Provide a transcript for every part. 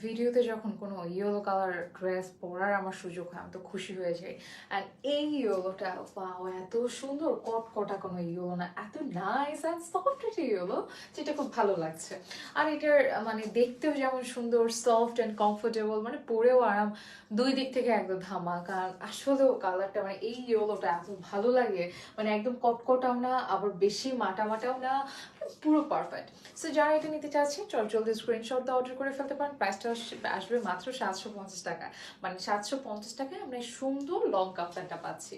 ভিডিওতে যখন কোনো ইয়েলো কালার ড্রেস পরার আমার সুযোগ হয়, আমি তো খুশি হয়ে যাই। অ্যান্ড এই ইয়েলোটা পাও এত সুন্দর, কটকটা কোনো ইয়েলো না, এত নাইস অ্যান্ড সফট একটা ইয়েলো, যেটা খুব ভালো লাগছে। আর এটার মানে দেখতেও যেমন সুন্দর সফট অ্যান্ড কমফোর্টেবল মানে পরেও আরাম, দুই দিক থেকে একদম ধামা কারণ আসলেও কালারটা মানে এই ইয়েলোটা এত ভালো লাগে মানে একদম কটকটাও না, আবার বেশি মাটা মাটাও না পুরো পারফেক্ট সো যারা এটা নিতে চাচ্ছে, চল জলদি স্ক্রিনশট অর্ডার করে ফেলতে পারেন। প্রাইসটা আসবে মাত্র সাতশো পঞ্চাশ টাকা। মানে সাতশো পঞ্চাশ টাকায় আমরা সুন্দর লং কাপ্তানটা পাচ্ছি।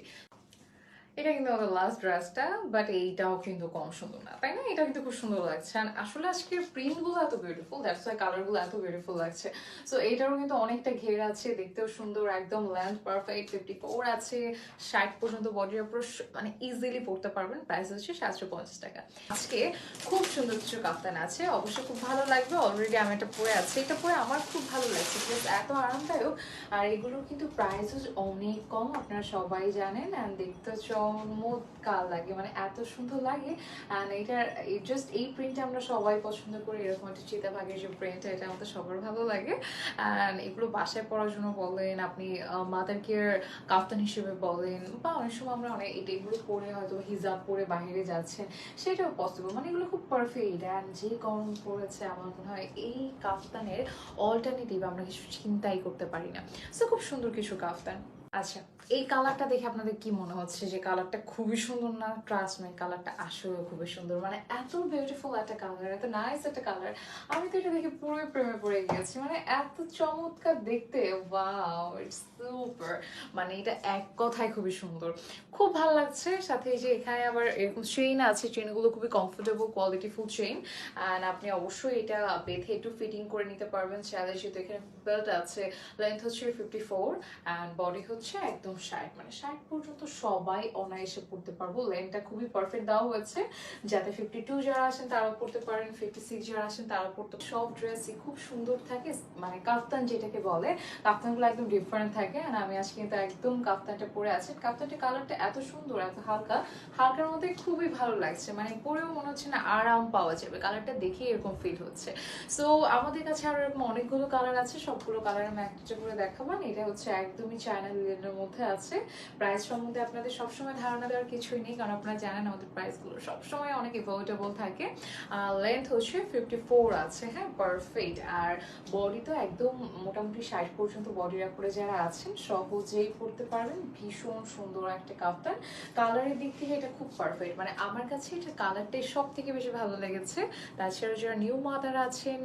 এটা কিন্তু আমাদের লাস্ট ড্রেসটা বাট এইটাও কিন্তু কম সুন্দর না, তাই না? এটা কিন্তু খুব সুন্দর লাগছে। আর আসলে আজকের প্রিন্টগুলো এত বিউটিফুল দ্যাটস ওয়াই কালারগুলো এত বিউটিফুল লাগছে। সো এইটারও কিন্তু অনেকটা ঘের আছে, দেখতেও সুন্দর, একদম লেন্থ পারফেক্ট ফিফটি ফোর আছে, ষাট পর্যন্ত বডির উপর মানে ইজিলি পড়তে পারবেন প্রাইস হচ্ছে সাতশো পঞ্চাশ টাকা। আজকে খুব সুন্দর কিছু কাপ্তান আছে অবশ্যই খুব ভালো লাগবে অলরেডি আমি এটা পরে আছি। এটা পরে আমার খুব ভালো লাগছে Plus এত আরামদায়ক। আর এগুলোর কিন্তু প্রাইস অনেক কম, আপনারা সবাই জানেন অ্যান্ড দেখতে চমৎকার লাগে মানে এত সুন্দর লাগে। অ্যান্ড এটার জাস্ট এই প্রিন্টটা আমরা সবাই পছন্দ করি, এরকম একটা চিতাভাগের যে প্রিন্ট এটা আমাদের সবার ভালো লাগে। অ্যান্ড এগুলো বাসায় পড়ার জন্য বলেন, আপনি মাদার কেয়ার কাফতান হিসেবে বলেন, বা অনেক সময় আমরা অনেক, এটা এগুলো পরে হয়তো হিজাব পরে বাইরে যাচ্ছেন, সেটাও পসিবল মানে এগুলো খুব পারফেক্ট অ্যান্ড যে গরম পড়েছে, আমার মনে হয় এই কাফতানের অল্টারনেটিভ আমরা কিছু চিন্তাই করতে পারি না। সো খুব সুন্দর কিছু কাফতান। আচ্ছা এই কালারটা দেখে আপনাদের কি মনে হচ্ছে যে কালারটা খুবই সুন্দর না? ট্রাস্ট মি কালারটা আসলে খুবই সুন্দর। মানে এত বিউটিফুল একটা কালার এত নাইস একটা কালার আমি তো এটা দেখে পুরোই প্রেমে পড়ে গেছি মানে এত চমৎকার দেখতে। ওয়াও ইটস সুপার মানে এটা এক কথায় খুবই সুন্দর। খুব ভালো লাগছে। সাথে যে এখানে আবার এরকম চেইন আছে। চেইনগুলো খুবই কমফোর্টেবল কোয়ালিটিফুল চেইন অ্যান্ড আপনি অবশ্যই এটা বেঁধে একটু ফিটিং করে নিতে পারবেন। চাইলে যেহেতু এখানে বেল্ট আছে। লেন্থ হচ্ছে ফিফটি ফোর অ্যান্ড বডি হচ্ছে একদম ষাট মানে ষাট পর্যন্ত সবাই অনায়াসে পড়তে পারব। লেন্থটা খুবই পারফেক্ট দেওয়া হয়েছে। যাতে ফিফটি টু যারা আসেন তারাও পড়তে পারেন ফিফটি সিক্স যারা আসেন তারাও পড়তে সব ড্রেসই খুব সুন্দর থাকে মানে কাফতান যেটাকে বলে, কাফতানগুলো একদম ডিফারেন্ট থাকে। আর আমি আজকে কিন্তু একদম কাফতানটা পরে আছি। কাফতানটা কালারটা এত সুন্দর, এত হালকা, হালকার মধ্যে খুবই ভালো লাগছে। মানে পরেও মনে হচ্ছে না আরাম পাওয়া যাবে। কালারটা দেখে এরকম ফিল হচ্ছে। সো আমাদের কাছে আরও এরকম অনেকগুলো কালার আছে। সবগুলো কালার আমি একটা করে দেখাবান এটা হচ্ছে একদমই চায়না লিলেনের মধ্যে আছে। প্রাইস সম্বন্ধে আপনাদের সবসময় ধারণা দেওয়ার কিছুই নেই, কারণ আপনারা জানেন আমাদের প্রাইসগুলো সবসময় অনেক এভোটেবল থাকে। লেন্থ হচ্ছে ফিফটি আছে হ্যাঁ পারফেক্ট আর বডি তো একদম মোটামুটি ষাট পর্যন্ত বডি করে যারা আছেন, সহজেই পড়তে পারবেন। ভীষণ সুন্দর একটা কাপ্তান কালারের দিক থেকে এটা খুব পারফেক্ট মানে আমার কাছে এটা কালারটাই সব থেকে বেশি ভালো লেগেছে। তাছাড়া যারা নিউ মাদার আছেন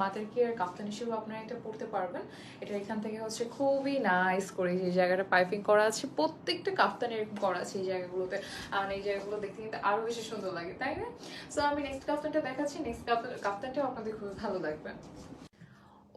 মাদার কেয়ার কাপ্তান হিসেবে আপনারা এটা পড়তে পারবেন। এটা এখান থেকে হচ্ছে খুবই নাইস করে যে জায়গাটা পাইপিং করা আছে, প্রত্যেকটা কাপ্তানে এরকম করা আছে এই জায়গাগুলোতে। মানে এই জায়গাগুলো দেখতে কিন্তু আরও বেশি সুন্দর লাগে, তাই না? সো আমি নেক্সট কাফতানটা দেখাচ্ছি নেক্সট কাফতানটা আপনাদের খুবই ভালো লাগবে।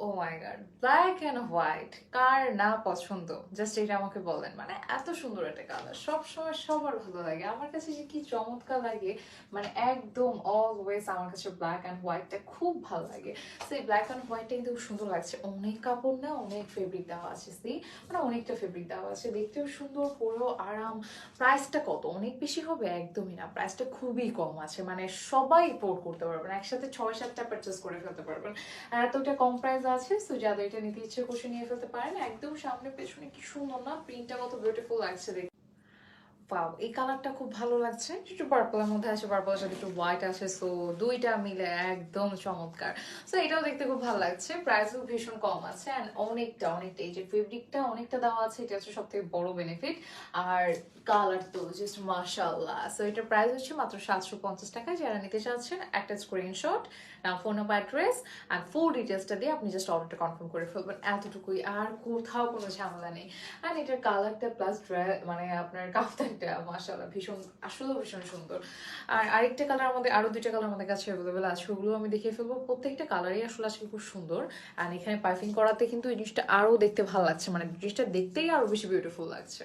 ও my god black and white কার না পছন্দ? জাস্ট এটা আমাকে বলেন। মানে এত সুন্দর একটা কালার সবসময় সবার ভালো লাগে। আমার কাছে যে কি চমৎকার লাগে মানে একদম অলওয়েজ আমার কাছে ব্ল্যাক অ্যান্ড হোয়াইটটা খুব ভালো লাগে। সেই ব্ল্যাক অ্যান্ড হোয়াইটটা কিন্তু সুন্দর লাগছে। অনেক কাপড় না, অনেক ফেব্রিক দেওয়া আছে সেই মানে অনেকটা ফেব্রিক দেওয়া আছে। দেখতেও সুন্দর, পরেও আরাম। প্রাইসটা কত? অনেক বেশি হবে? একদমই না। প্রাইসটা খুবই কম আছে। মানে সবাই পোর্ট করতে পারবেন। একসাথে ছয় সাতটা পারচেস করে ফেলতে পারবেন। আর এতটা কম প্রাইস আছে সো যাদের এটা নিতে ইচ্ছে করছে নিয়ে ফেলতে পারেন। একদম সামনে পেছনে কি সুন্দর না প্রিন্টটা কত বিউটিফুল লাগছে দেখতে। পাও এই কালারটা খুব ভালো লাগছে। একটু পার্পলের মধ্যে আছে পার্পলের সাথে একটু হোয়াইট আছে সো দুইটা মিলে একদম চমৎকার। সো এটাও দেখতে খুব ভালো লাগছে প্রাইসও ভীষণ কম আছে অ্যান্ড অনেকটা অনেকটা, এই যে ফেব্রিকটা অনেকটা দেওয়া আছে, এটা হচ্ছে সব থেকে বড় বেনিফিট আর কালার তো জাস্ট মাশাল্লাহ সো এটার প্রাইস হচ্ছে মাত্র সাতশো পঞ্চাশ টাকা, যারা নিতে চাচ্ছেন, একটা screenshot phone number address and full ডিটেলসটা দিয়ে আপনি জাস্ট অর্ডারটা কনফার্ম করে ফেলবেন। এতটুকুই, আর কোথাও কোনো ঝামেলা নেই। অ্যান্ড এটার কালারটা প্লাস মানে আপনার কাফতানটা মাসাল্লাহ ভীষণ, আসলেও ভীষণ সুন্দর। আর আরেকটা কালার আমাদের, আরও দুইটা কালার আমাদের কাছে অ্যাভেলেবেল আছে, ওগুলো আমি দেখে ফেলব। প্রত্যেকটা কালারই আসলে আজকে খুব সুন্দর। আর এখানে পারফিং করাতে কিন্তু এই জিনিসটা আরও দেখতে ভালো লাগছে মানে জিনিসটা দেখতেই আরও বেশি বিউটিফুল লাগছে।